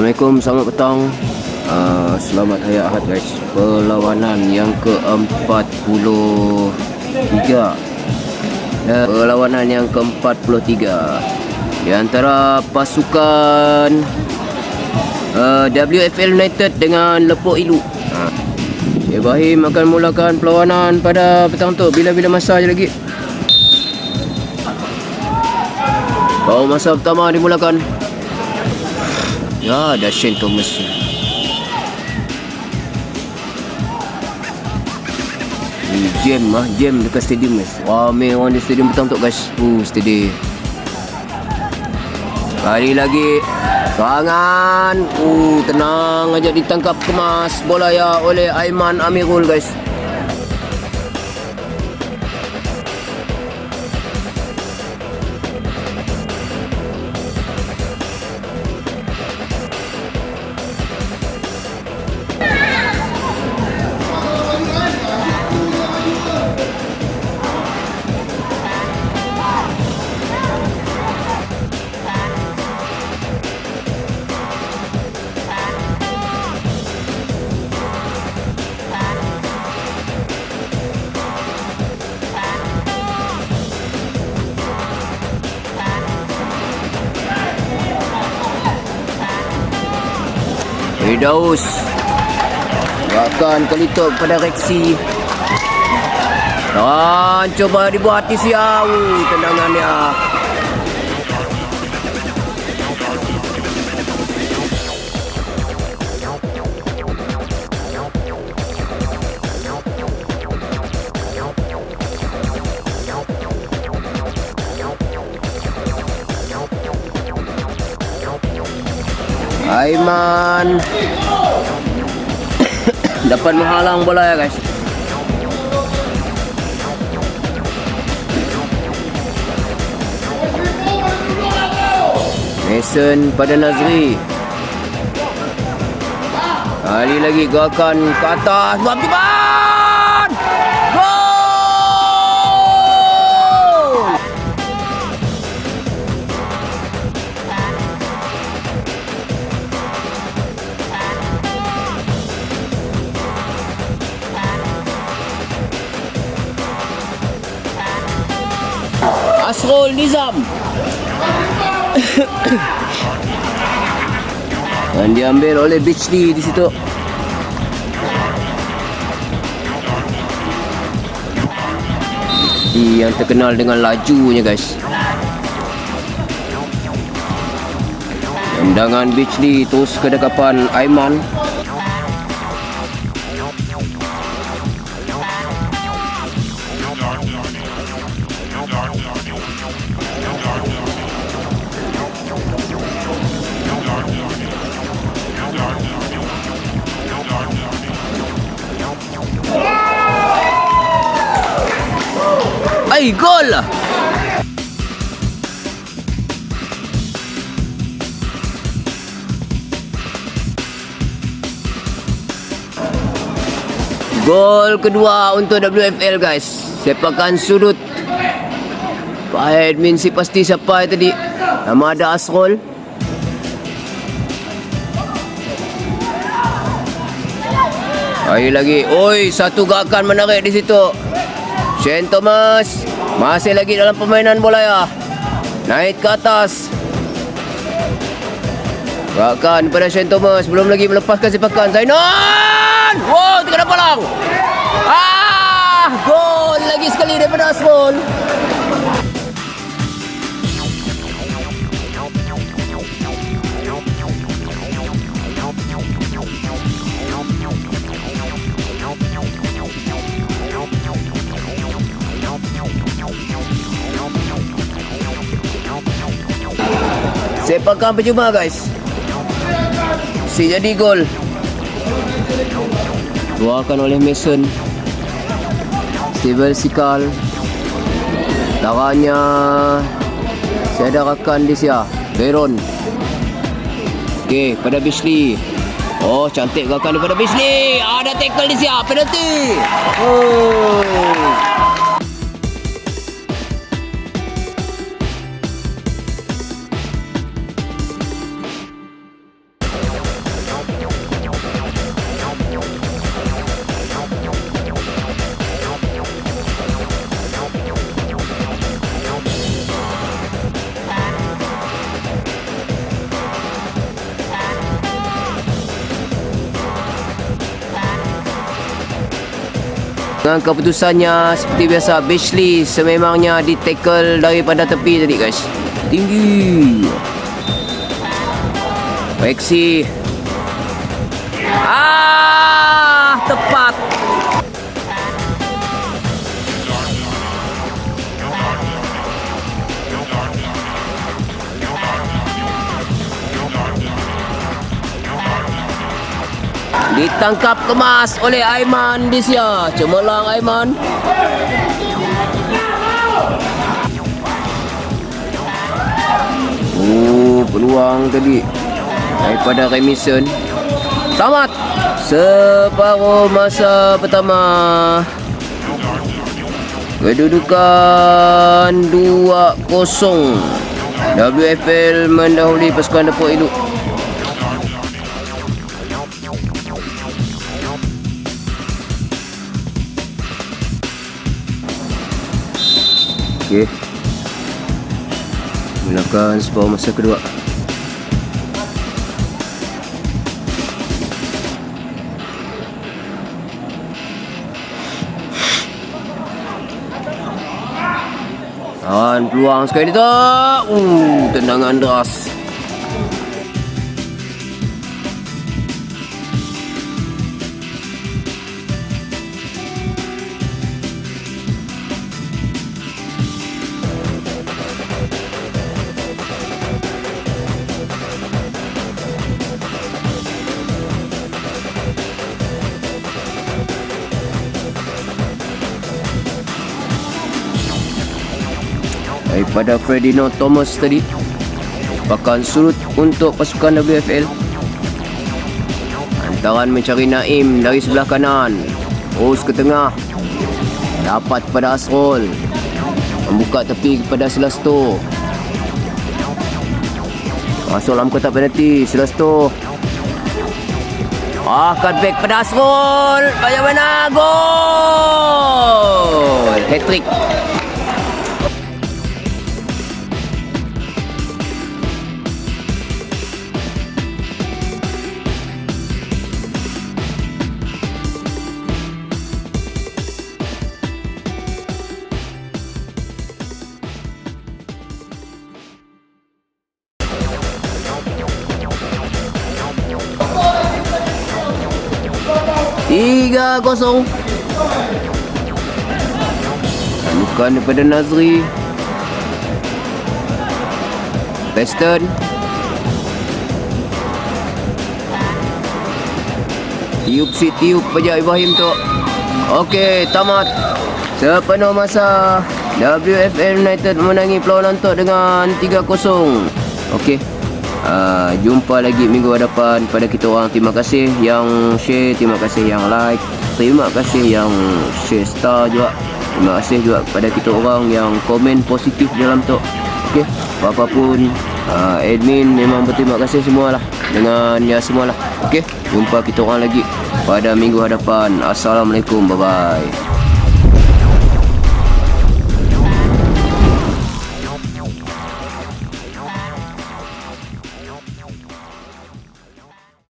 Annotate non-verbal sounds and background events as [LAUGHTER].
Assalamualaikum, selamat petang. Uh, Selamat Hari Ahad guys. Perlawanan yang ke-43 uh, Perlawanan yang ke-43 Di antara pasukan uh, WFL United dengan Lepuk Ilu. Uh. Ibrahim akan mulakan perlawanan pada petang tu. Bila-bila masa je lagi. Baru masa pertama dimulakan Ya, ada Shane Thomas. Ni jam ah, jam dekat stadium guys. Ramai orang di stadium betul untuk guys. Uh, steady. Kali lagi serangan. Uh, tenang aja ditangkap kemas bola ya oleh Aiman Amirul guys. Firdaus. Gerakan kelitup pada reaksi. Dan cuba dibuat hati siau Tendangan dia Aiman. Dapat menghalang bola ya guys. Mason pada Nazri. Kali lagi gerakan ke atas. Buat kipan Nizam [COUGHS] Dan diambil oleh Beachley di situ. Beachley yang terkenal dengan lajunya guys. Tendangan Beachley terus ke depan Aiman Ay, gol! Gol kedua untuk WFL guys. Sepakan sudut. Pak admin si pasti siapa tadi. Nama ada Asrul. Lagi lagi. Oi, satu gerakan menarik di situ. Shane Thomas masih lagi dalam permainan bola ya. Naik ke atas. Gerakan pada Shane Thomas belum lagi melepaskan sepakan Zainan. Wow, tengah palang. Ah, gol lagi sekali daripada Asrul. Sepakan percuma guys. Si jadi gol. Keluarkan oleh Mason. Steven Sikal. Darahnya saya ada rakan di sia. Veron. Okey, pada Bishley. Oh, cantik gerakan daripada Bishley. Ada tackle di sia. Penalti. Oh. Dengan keputusannya seperti biasa Bashley sememangnya di tackle daripada tepi tadi guys. Tinggi. Maxi. Ah, Ditangkap kemas oleh Aiman Disya. Cemerlang Aiman. Oh, peluang tadi daripada Remison. Tamat. Separuh masa pertama. Kedudukan 2-0. WFL mendahului pasukan Depok Iluk. Okey. Mulakan separuh masa kedua. Dan peluang sekali tu. Uh, tendangan deras. Daripada Ferdinand Thomas tadi pakan surut untuk pasukan WFL hantaran mencari Naim dari sebelah kanan. Terus ke tengah. Dapat pada Asrul. Membuka tepi kepada Selasto. Masuk dalam kotak penalti Selasto. Ah, cutback pada Asrul. Bagaimana gol! Hat-trick Tiga kosong. Bukan daripada Nazri. Western. Tiup si tiup pejak Ibrahim tu. Okey, tamat. Sepenuh masa WFL United menangi perlawanan tu dengan 3-0. Okey. Uh, jumpa lagi minggu hadapan pada kita orang. Terima kasih yang share terima kasih yang like terima kasih yang share star juga. Terima kasih juga kepada kita orang yang komen positif dalam tu ok apa-apapun uh, admin memang berterima kasih semualah. Dengan ya semualah. Ok jumpa kita orang lagi pada minggu hadapan. Assalamualaikum bye bye